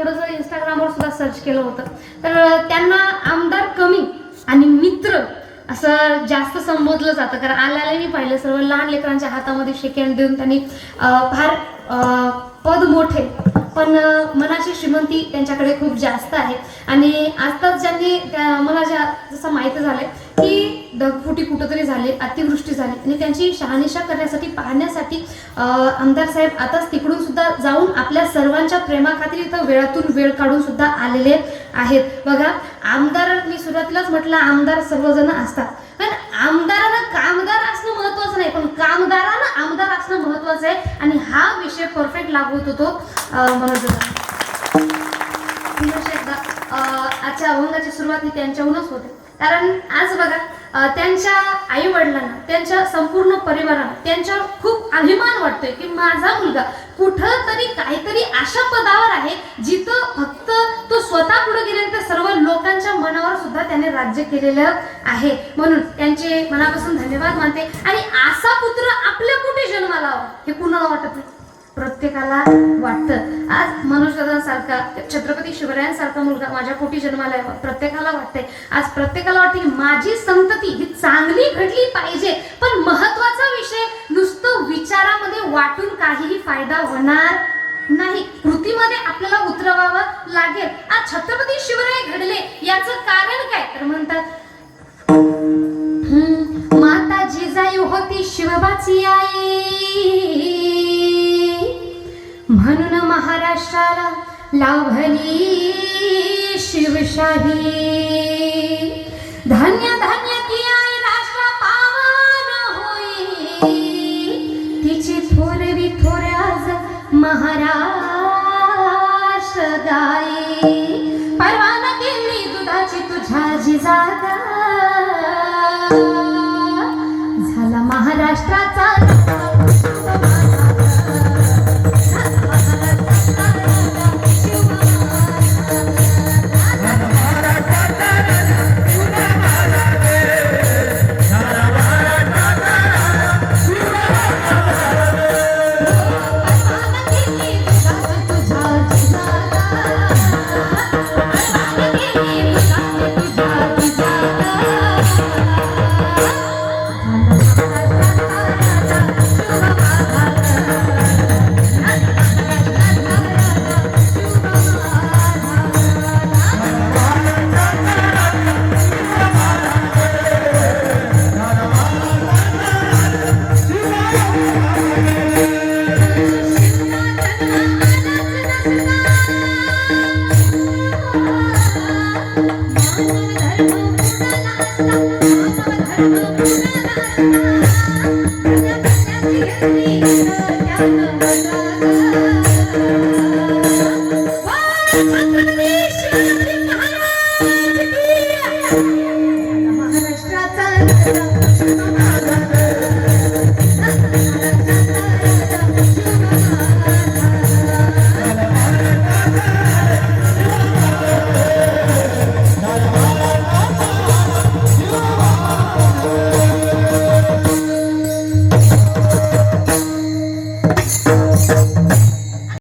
थोडंसं इंस्टाग्रामवर सुद्धा सर्च केलं होतं. तर त्यांना आमदार कमी आणि मित्र असं जास्त संबोधलं जातं. कारण आल्याला मी पाहिलं सर्व लहान लेकरांच्या हातामध्ये शेकेंड देऊन त्यांनी फार पद मोठे. पण मनाची श्रीमंती त्यांच्याकडे खूप जास्त आहे. आणि आताच ज्यांनी त्या- मला ज्या जसं माहिती झालं की ढगफुटी कुठंतरी झाली अतिवृष्टी झाली. आणि त्यांची शहानिशा करण्यासाठी पाहण्यासाठी आमदार साहेब आताच तिकडून सुद्धा जाऊन आपल्या सर्वांच्या प्रेमाखातीर इथं वेळातून वेळ काढून सुद्धा आलेले आहेत. बघा आमदार मी सुरुवातीलाच म्हटलं आमदार सर्वजण असतात. पण आमदारानं कामदार असणं महत्वाचं नाही पण कामदारानं आमदार असणं महत्वाचं आहे. आणि हा विषय परफेक्ट लागू होतो तो अं, मनोज अभंगाची सुरुवात ही त्यांच्याहूनच होते. कारण आज बघा त्यांच्या आई वडिलांना त्यांच्या संपूर्ण परिवाराला त्यांच्यावर खूप अभिमान वाटतोय की माझा मुलगा कुठं तरी काहीतरी अशा पदावर आहे जिथं फक्त तो स्वतः पुढे गेल्यानंतर सर्व लोकांच्या मनावर सुद्धा त्याने राज्य केलेलं आहे. म्हणून त्यांचे मनापासून धन्यवाद मानते. आणि असा पुत्र आपल्या कुठे जन्माला हे कुणाला वाटत नाही? प्रत्येकाला वाटतं. आज मनोजदासारखा छत्रपती शिवरायांसारखा मुलगा माझ्या पोटी जन्माला यावा प्रत्येकाला वाटते आज प्रत्येकाला वाटते की माझी संतती ही चांगली घडली पाहिजे. पण महत्त्वाचा विषय नुसतं विचारामध्ये वाटून काहीही फायदा होणार नाही. कृतीमध्ये आपल्याला उतरवावं लागेल. आज छत्रपती शिवराय घडले याचं कारण काय? तर म्हणतात माता जिजाई होती शिवबाची आई. म्हणून महाराष्ट्राला लाभली शिवशाही. धान्य धान्य की आई राष्ट्र पावन होई. तिची थोरवी थोर आज महाराष्ट्र गाई परवाना केली दुधाची तुझ्या जिजागा